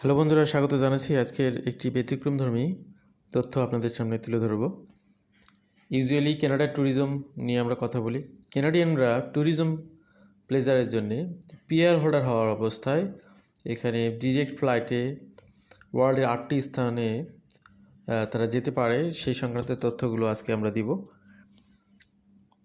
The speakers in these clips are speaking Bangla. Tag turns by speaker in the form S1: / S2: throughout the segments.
S1: হ্যালো বন্ধুরা, স্বাগত জানাচ্ছি আজকের একটি ব্যতিক্রমধর্মী তথ্য আপনাদের সামনে তুলে ধরব। ইউজুয়ালি কানাডার ট্যুরিজম নিয়ে আমরা কথা বলি। কেনাডিয়ানরা ট্যুরিজম প্লেজারের জন্যে পিয়ার হোল্ডার হওয়ার অবস্থায় এখানে ডিরেক্ট ফ্লাইটে ওয়ার্ল্ডের আটটি স্থানে তারা যেতে পারে। সেই সংক্রান্ত তথ্যগুলো আজকে আমরা দিব।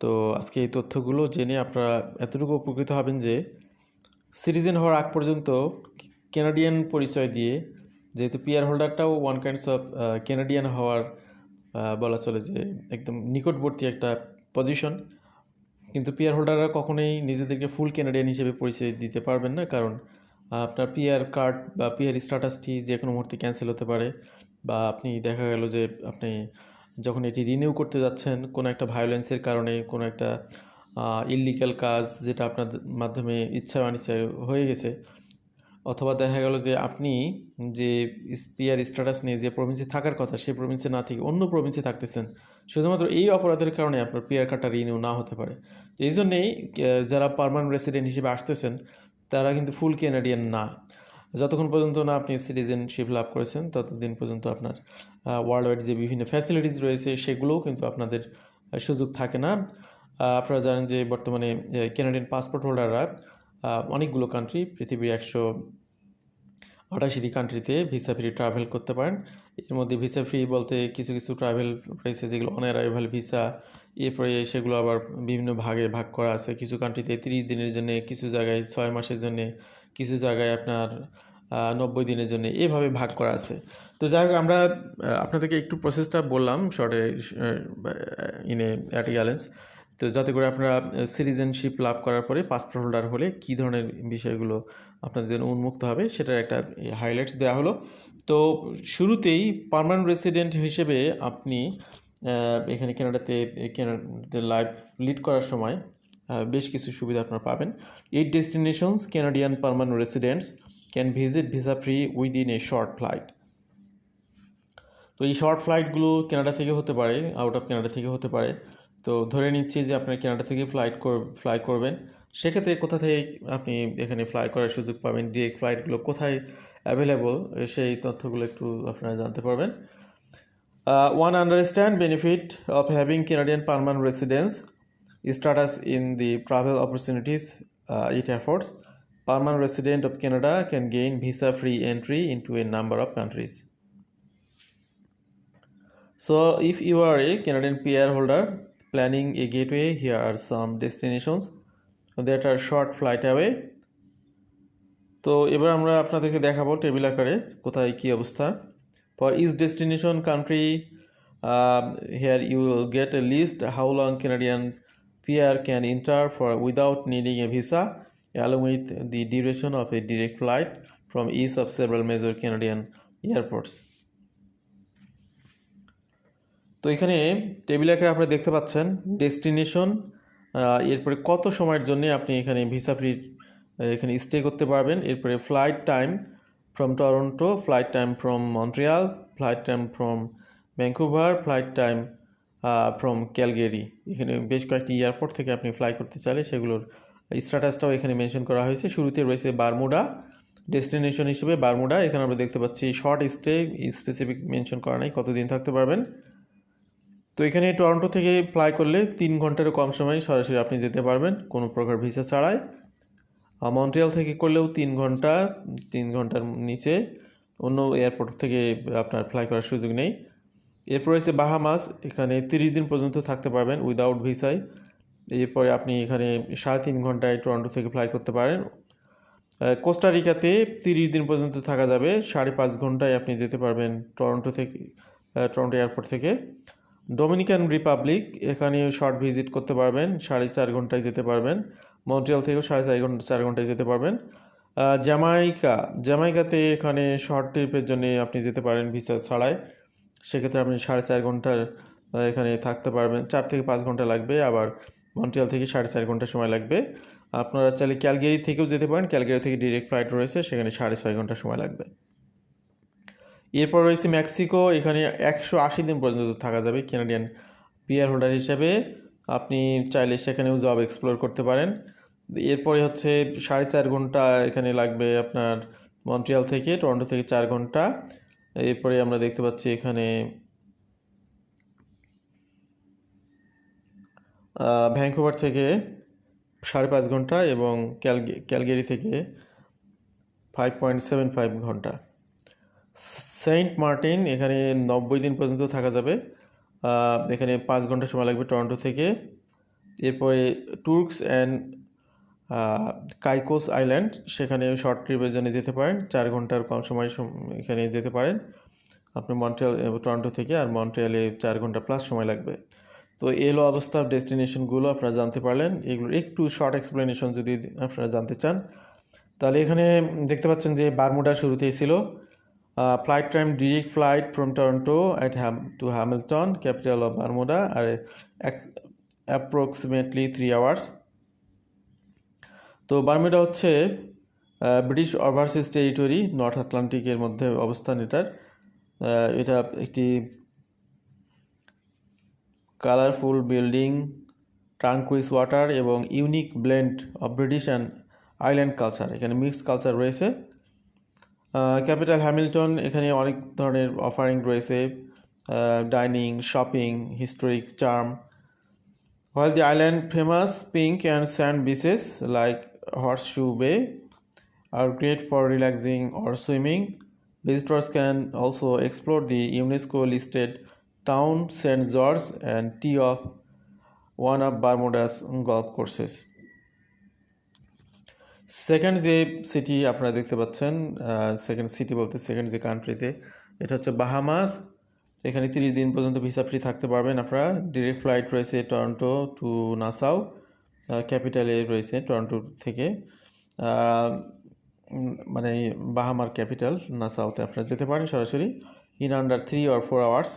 S1: তো আজকে এই তথ্যগুলো জেনে আপনারা এতটুকু উপকৃত হবেন যে সিটিজেন হওয়ার আগ পর্যন্ত কেনাডিয়ান পরিচয় দিয়ে, যেহেতু পিয়ার হোল্ডারটাও ওয়ান কাইন্ডস অফ কেনাডিয়ান হওয়ার বলা চলে যে একদম নিকটবর্তী একটা পজিশন কিন্তু পিয়ার হোল্ডাররা কখনোই নিজেদেরকে ফুল কেনাডিয়ান হিসেবে পরিচয় দিতে পারবেন না, কারণ আপনার পিয়ার কার্ড বা পিয়ার স্ট্যাটাসটি যে কোনো মুহূর্তে ক্যান্সেল হতে পারে। বা আপনি দেখা গেল যে আপনি যখন এটি রিনিউ করতে যাচ্ছেন, কোনো একটা ভায়োলেন্সের কারণে কোনো একটা ইললিগাল কাজ যেটা আপনার মাধ্যমে ইচ্ছা অনিচ্ছায় হয়ে গেছে অথবা দেখা গেল যে আপনি যে পিয়ার স্ট্যাটাস নিয়ে যে প্রভিন্সে থাকার কথা, সেই প্রভিন্সে না থেকে অন্য প্রভিন্সে থাকতেছেন, শুধুমাত্র এই অপরাধের কারণে আপনার পিয়ার কার্ডটা রিনিউ না হতে পারে। এই জন্যেই যারা পার্মানেন্ট রেসিডেন্ট হিসেবে আসতেছেন, তারা কিন্তু ফুল কেনাডিয়ান না। যতক্ষণ পর্যন্ত না আপনি সিটিজেনশিপ লাভ করেছেন, ততদিন পর্যন্ত আপনার ওয়ার্ল্ড ওয়াইড যে বিভিন্ন ফ্যাসিলিটিস রয়েছে, সেগুলোও কিন্তু আপনাদের সুযোগ থাকে না। আপনারা জানেন যে বর্তমানে কেনাডিয়ান পাসপোর্ট হোল্ডাররা অনেকগুলো কান্ট্রি পৃথিবীর একশো আটাশিটি কান্ট্রিতে ভিসা ফ্রি ট্রাভেল করতে পারেন। এর মধ্যে ভিসা ফ্রি বলতে কিছু কিছু ট্রাভেল রয়েছে যেগুলো অন অ্যারাইভাল ভিসা এরপরে সেগুলো আবার বিভিন্ন ভাগে ভাগ করা আছে। কিছু কান্ট্রিতে তিরিশ দিনের জন্য, কিছু জায়গায় ছয় মাসের জন্য, কিছু জায়গায় আপনার নব্বই দিনের জন্য, এভাবে ভাগ করা আছে। তো যাই হোক, আমরা আপনাদেরকে একটু প্রসেসটা বললাম শর্টে ইনে অ্যাট তো যাতে করে আপনারা সিটিজেনশিপ লাভ করার পরে পাসপোর্ট হোল্ডার হলে কী ধরনের বিষয়গুলো আপনাদের জন্য উন্মুক্ত হবে সেটার একটা হাইলাইটস দেওয়া হলো। তো শুরুতেই পার্মানেন্ট রেসিডেন্ট হিসেবে আপনি এখানে কেনাডাতে কেনাডাতে লাইফ লিড করার সময় বেশ কিছু সুবিধা আপনারা পাবেন। এই destinations Canadian permanent residents can visit visa free within a short flight তো এই শর্ট ফ্লাইটগুলো কানাডা থেকে হতে পারে আউট অফ কানাডা থেকে হতে পারে। তো ধরে নিচ্ছি যে আপনার কেনাডা থেকে ফ্লাইট কর ফ্লাই করবেন। সেক্ষেত্রে কোথা থেকে আপনি এখানে ফ্লাই করার সুযোগ পাবেন? ডিরেক্ট ফ্লাইটগুলো কোথায় অ্যাভেলেবল সেই তথ্যগুলো একটু আপনারা জানতে পারবেন। One understand benefit of having Canadian permanent residence status in the travel opportunities it affords permanent resident of Canada can gain visa free entry into a number of countries so if you are a Canadian P R holder planning a gateway here are some destinations that are short flight away তো এবার আমরা আপনাদেরকে দেখাবো টেবিল আকারে কোথায় কী অবস্থা for each destination country here you will get a list how long Canadian PR can enter for without needing a visa along with the duration of a direct flight from each of several major Canadian airports. তো এখানে টেবিল আকারে আপনারা দেখতে পাচ্ছেন ডেস্টিনেশন এরপরে কত সময়ের জন্য আপনি এখানে ভিসা ফ্রি এখানে স্টে করতে পারবেন। এরপরে flight time from Toronto flight time from Montreal flight time from Vancouver flight time from Calgary এখানে বেশ কয়েকটি এয়ারপোর্ট থেকে আপনি ফ্লাই করতে চাইলে সেগুলোর স্ট্যাটাসটাও এখানে মেনশন করা হয়েছে। শুরুতে রয়েছে বারমুডা ডেস্টিনেশন হিসেবে বারমুডা এখানে আমরা দেখতে পাচ্ছি শর্ট স্টে স্পেসিফিক মেনশন করা নাই, কতদিন থাকতে পারবেন। তো এখানে টরন্টো থেকে ফ্লাই করলে তিন ঘন্টারও কম সময় সরাসরি আপনি যেতে পারবেন কোনো প্রকার ভিসা ছাড়াই। মন্ট্রিয়াল থেকে করলেও তিন ঘণ্টা, তিন ঘণ্টার নিচে। অন্য এয়ারপোর্ট থেকে আপনার ফ্লাই করার সুযোগ নেই। এরপর রয়েছে বাহামাস এখানে তিরিশ দিন পর্যন্ত থাকতে পারবেন উইদাউট ভিসায় এরপরে আপনি এখানে সাড়ে তিন ঘন্টায় টরন্টো থেকে ফ্লাই করতে পারেন। কোস্টারিকাতে তিরিশ দিন পর্যন্ত থাকা যাবে। সাড়ে পাঁচ ঘন্টায় আপনি যেতে পারবেন টরন্টো থেকে টরন্টো এয়ারপোর্ট থেকে। ডোমিনিকান রিপাবলিক, এখানে শর্ট ভিজিট করতে পারবেন, সাড়ে চার ঘন্টায় যেতে পারবেন। মন্ট্রিয়াল থেকেও সাড়ে চার ঘণ্টা, চার ঘন্টায় যেতে পারবেন। জ্যামাইকা জ্যামাইকাতে এখানে শর্ট ট্রিপের জন্য আপনি যেতে পারেন ভিসা ছাড়াই। সেক্ষেত্রে আপনি সাড়ে চার ঘণ্টা এখানে থাকতে পারবেন। চার থেকে পাঁচ ঘণ্টা লাগবে, আবার মন্ট্রিয়াল থেকে সাড়ে চার ঘণ্টা সময় লাগবে। আপনারা চাইলে ক্যালগেরি থেকেও যেতে পারেন। ক্যালগেরি থেকে ডিরেক্ট ফ্লাইট রয়েছে, সেখানে সাড়ে ছয় ঘণ্টা সময় লাগবে। এরপর রয়েছে মেক্সিকো, এখানে একশো আশি দিন পর্যন্ত থাকা যাবে কেনাডিয়ান পিয়ার হোল্ডার হিসাবে। আপনি চাইলে সেখানেও জব এক্সপ্লোর করতে পারেন। এরপরে হচ্ছে সাড়ে চার ঘণ্টা এখানে লাগবে আপনার মন্ট্রিয়াল থেকে, টরন্টো থেকে চার ঘণ্টা। এরপরে আমরা দেখতে পাচ্ছি এখানে ভ্যাঙ্কুভার থেকে সাড়ে পাঁচ ঘণ্টা এবং ক্যালগে, ক্যালগেরি থেকে ফাইভ পয়েন্ট সেভেন ফাইভ ঘণ্টা। সেন্ট মার্টিন এখানে নব্বই দিন পর্যন্ত থাকা যাবে। এখানে পাঁচ ঘণ্টা সময় লাগবে টরন্টো থেকে। এরপরে টুর্কস অ্যান্ড কাইকোস আইল্যান্ড সেখানে শর্ট ট্রিপের জন্য যেতে পারেন। চার ঘণ্টার কম সময় সম- এখানে যেতে পারেন। আপনি মন্ট্রিয়াল টরন্টো থেকে আর মন্ট্রিয়ালে চার ঘণ্টা প্লাস সময় লাগবে। তো এলো অবস্থা ডেস্টিনেশনগুলো আপনারা জানতে পারলেন। এগুলোর একটু শর্ট এক্সপ্লেনেশন যদি আপনারা জানতে চান। তাহলে এখানে দেখতে পাচ্ছেন যে বারমুডা শুরুতেই ছিল। Flight time direct flight from Toronto at ham to Hamilton capital of Bermuda are approximately three hours তো বারমুডা হচ্ছে ব্রিটিশ ওভারসিজ টেরিটরি নর্থ আটলান্টিকের মধ্যে অবস্থান এটার। এটা একটি কালারফুল বিল্ডিং ট্রাঙ্কুইস ওয়াটার এবং unique blend of British and island culture এখানে মিক্সড কালচার রয়েছে। ক্যাপিটাল হ্যামিল্টন এখানে অনেক ধরনের অফারিং রয়েছে dining shopping historic charm While the island famous pink and sand beaches like Horseshoe Bay are great for relaxing or swimming, visitors can also explore the UNESCO listed town St. George and tee off one of Bermuda's golf courses. Second যে সিটি আপনারা দেখতে পাচ্ছেন সেকেন্ড সিটি বলতে সেকেন্ড যে কান্ট্রিতে এটা হচ্ছে বাহামাস এখানে তিরিশ দিন পর্যন্ত ভিসা ফ্রি থাকতে পারবেন আপনারা। ডিরেক্ট ফ্লাইট রয়েছে টরন্টো টু নাসাও ক্যাপিটালে রয়েছে টরন্টো থেকে। মানে বাহামার ক্যাপিটাল নাসাওতে আপনারা যেতে পারেন সরাসরি in under three or four hours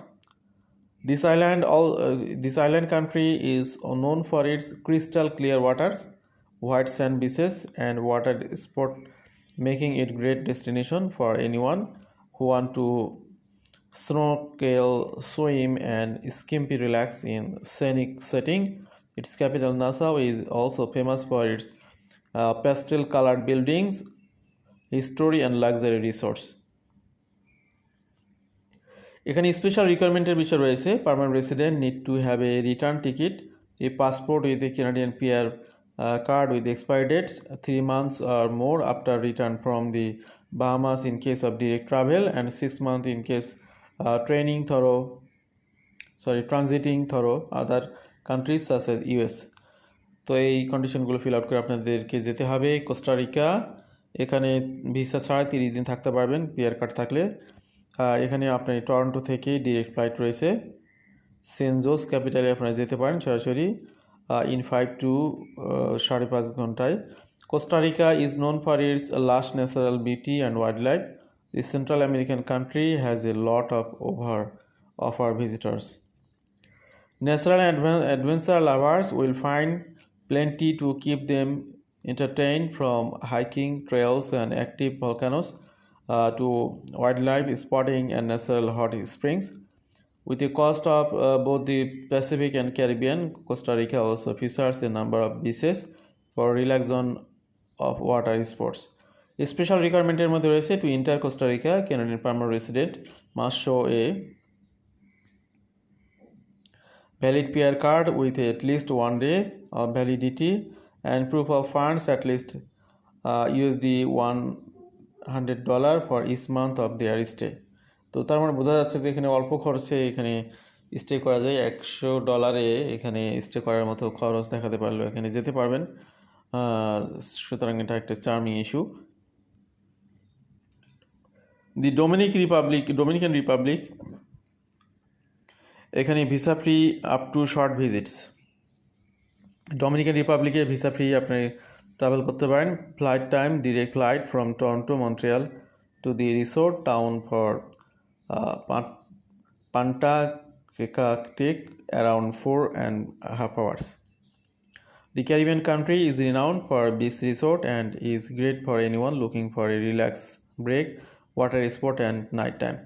S1: this island all this island country is known for for crystal clear waters, white sand beaches and water spot making it great destination for anyone who want to snorkel swim and skimpy relax in scenic setting its capital Nassau is also famous for its pastel colour buildings history and luxury resorts এখানে স্পেশাল রিকোয়ারমেন্টের বিষয় রয়েছে। Permanent resident need to have a return ticket a passport with a Canadian PR card with expiry dates three months or more after return from the Bahamas in case of direct travel and six month in case training through sorry transiting through other countries such as US তো এই কন্ডিশনগুলো ফিল আউট করে আপনাদেরকে যেতে হবে। কোস্টারিকা এখানে ভিসা ছাড়া তিরিশ দিন থাকতে পারবেন পিয়ার কার্ড থাকলে। এখানে আপনি টরন্টো থেকে ডিরেক্ট ফ্লাইট রয়েছে। সেন্ট জোস ক্যাপিটালে আপনারা যেতে পারেন সরাসরি। ইন ফাইভ টু সাড়ে পাঁচ ঘন্টায় Costa Rica is known for its lush natural beauty and wildlife the Central American country has a lot of over of our visitors Natural adven- adventure lovers will find plenty to keep them entertained from hiking trails and active volcanoes uh, to wildlife spotting and natural hot springs. With a cost of uh, both the Pacific and Caribbean, Costa Rica also features a number of beaches for relaxation of water sports. Special রিকোয়ারমেন্টের মধ্যে রয়েছে to enter Costa Rica Canadian permanent resident must show a valid PR card with at least one day of validity and proof of funds at least uh, USD 100 dollar for each month of their stay তো তার মানে বোঝা যাচ্ছে যে এখানে অল্প খরচে এখানে স্টে করা যায়। একশো ডলারে এখানে স্টে করার মতো খরচ দেখাতে পারল এখানে যেতে পারবেন। সুতরাং এটা একটা charming issue the Dominic Republic Dominican Republic এখানে visa free up to short visits Dominican রিপাবলিকে visa free আপনি ট্রাভেল করতে পারেন। Flight time direct flight from Toronto Montreal to the resort town for Punta take around four and half hours the The Caribbean country is renowned for beach resort and is great for anyone looking for a relax break, water sport and night time.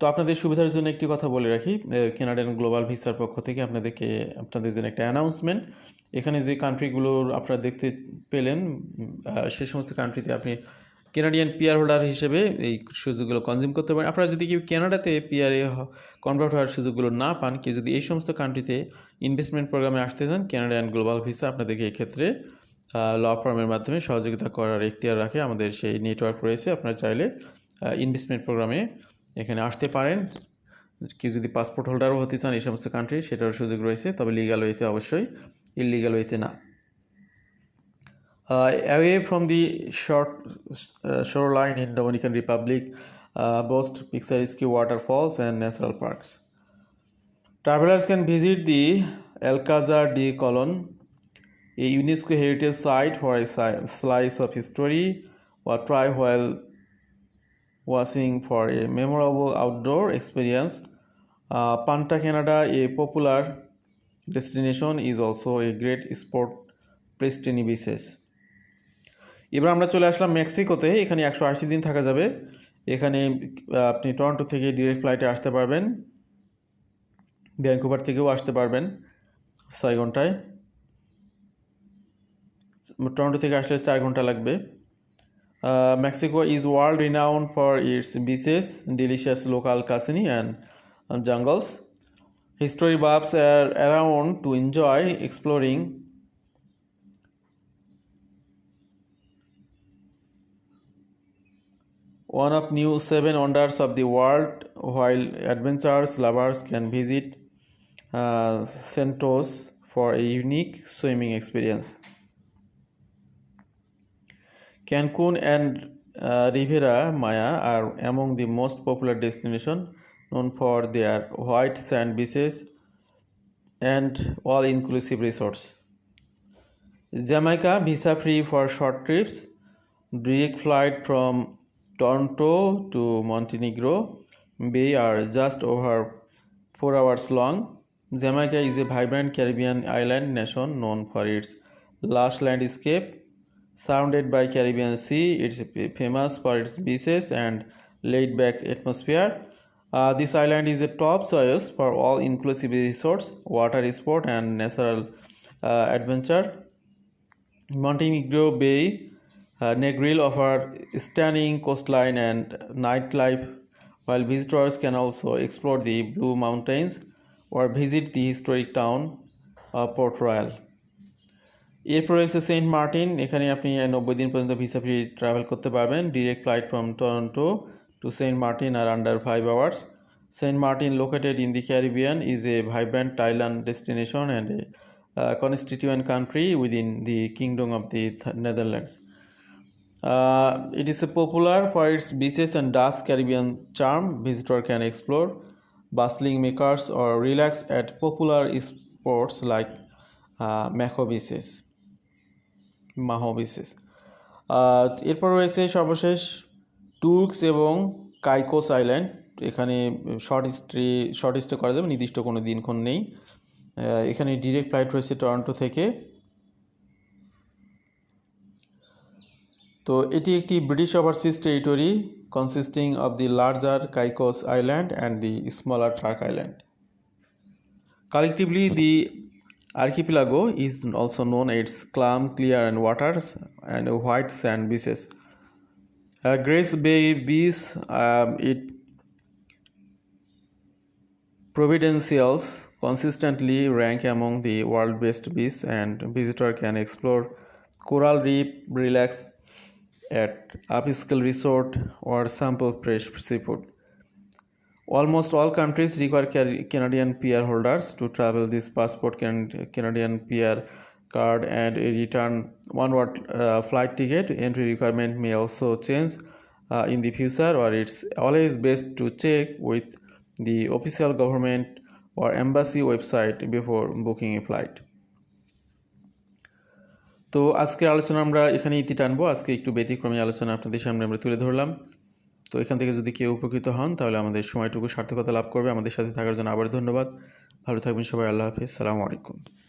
S1: তো আপনাদের সুবিধার জন্য একটি কথা বলে রাখি কেনাডিয়ান গ্লোবাল ভিসার পক্ষ থেকে আপনাদেরকে আপনাদের জন্য একটা অ্যানাউন্সমেন্ট এখানে যে কান্ট্রিগুলোর আপনারা দেখতে পেলেন সে সমস্ত কান্ট্রিতে আপনি কেনাডিয়ান পিয়ার হোল্ডার হিসেবে এই সুযোগগুলো কনজিউম করতে পারেন। আপনারা যদি কেউ কেনাডাতে পিয়ারে কনভার্ট হওয়ার সুযোগগুলো না পান, কেউ যদি এই সমস্ত কান্ট্রিতে ইনভেস্টমেন্ট প্রোগ্রামে আসতে চান কেনাডিয়ান গ্লোবাল ভিসা আপনাদেরকে এক্ষেত্রে ল ফার্মের মাধ্যমে সহযোগিতা করার এখতিয়ার রাখে। আমাদের সেই নেটওয়ার্ক রয়েছে, আপনারা চাইলে ইনভেস্টমেন্ট প্রোগ্রামে এখানে আসতে পারেন। কেউ যদি পাসপোর্ট হোল্ডারও হতে চান এই সমস্ত কান্ট্রি সেটারও সুযোগ রয়েছে, তবে লিগাল ওয়েতে অবশ্যই ইলিগাল ওয়েতে না। Away from the short uh, shoreline in the Dominican Republic, uh, boast picturesque waterfalls and natural parks. Travelers can visit the Alcazar de Colon, a UNESCO heritage site for a slice of history, or try while watching for a memorable outdoor experience. Uh, Panta Canada, a popular destination, is also a great sport pristine beaches. এবার আমরা চলে আসলাম মেক্সিকোতে, এখানে একশো আশি দিন থাকা যাবে। এখানে আপনি টরন্টো থেকে ডিরেক্ট ফ্লাইটে আসতে পারবেন। ভ্যাঙ্কুভার থেকেও আসতে পারবেন ছয় ঘন্টায়। টরন্টো থেকে আসলে চার ঘণ্টা লাগবে। Mexico is world renowned for its beaches delicious local cuisine and jungles history buffs are around to enjoy exploring one of new seven wonders of the world while adventurers lovers can visit uh, for a unique swimming experience. Cancun and uh, Riviera Maya are among the most popular destinations known for their white sand beaches and all-inclusive resorts. Jamaica visa free for short trips, direct flight from Toronto to Montenegro Bay are just over 4 hours long. Jamaica is a vibrant Caribbean island nation known for its lush landscape surrounded by Caribbean Sea. It's famous for its beaches and laid-back atmosphere. Uh, this island is a top choice for all inclusive resorts, water sport, and natural uh, adventure. Montenegro Bay uh, Negril offer stunning coastline and nightlife, while visitors can also explore the Blue Mountains or visit the historic town of Port Royal. এরপর রয়েছে সেন্ট মার্টিন এখানে আপনি নব্বই দিন পর্যন্ত ভিসা ফ্রি ট্রাভেল করতে পারবেন direct flight from Toronto to Saint Martin are under 5 hours. Saint Martin, located in the Caribbean, is a vibrant island destination and a uh, constituent country within the Kingdom of the Th- Netherlands. Uh, it is a popular for its beaches and Dutch Caribbean charm. Visitor can explore bustling makers or relax at popular sports like uh, Maho beaches. Maho beaches এরপর রয়েছে সর্বশেষ টুর্কস এবং কাইকোস আইল্যান্ড এখানে শর্ট স্টে শর্ট স্টে করা যাবে নির্দিষ্ট কোনো দিনক্ষণ নেই এখানে ডিরেক্ট ফ্লাইট রয়েছে টরন্টো থেকে তো এটি একটি British overseas territory consisting of the larger Caicos island and the smaller Turk island Collectively, the archipelago is also known its calm, clear and waters and white sand beaches. Uh, Grace Bay Beach, um, it Providencials consistently rank among the world best beach and visitor can explore coral reef, relax at upscale resort or sample fresh seafood. Almost all countries require Canadian PR holders to travel this passport can- Canadian PR card and a return onward uh, flight ticket. Entry requirement may also change uh, in the future, or it's always best to check with the official government or embassy website before booking a flight. তো আজকের আলোচনা আমরা এখানে ইতি টানবো। আজকে একটু ব্যতিক্রমী আলোচনা আপনাদের সামনে আমরা তুলে ধরলাম। তো এখান থেকে যদি কেউ উপকৃত হন, তাহলে আমাদের সময়টুকু সার্থকতা লাভ করবে। আমাদের সাথে থাকার জন্য আবার ধন্যবাদ। ভালো থাকবেন সবাই। আল্লাহ হাফিজ। সালামু আলাইকুম।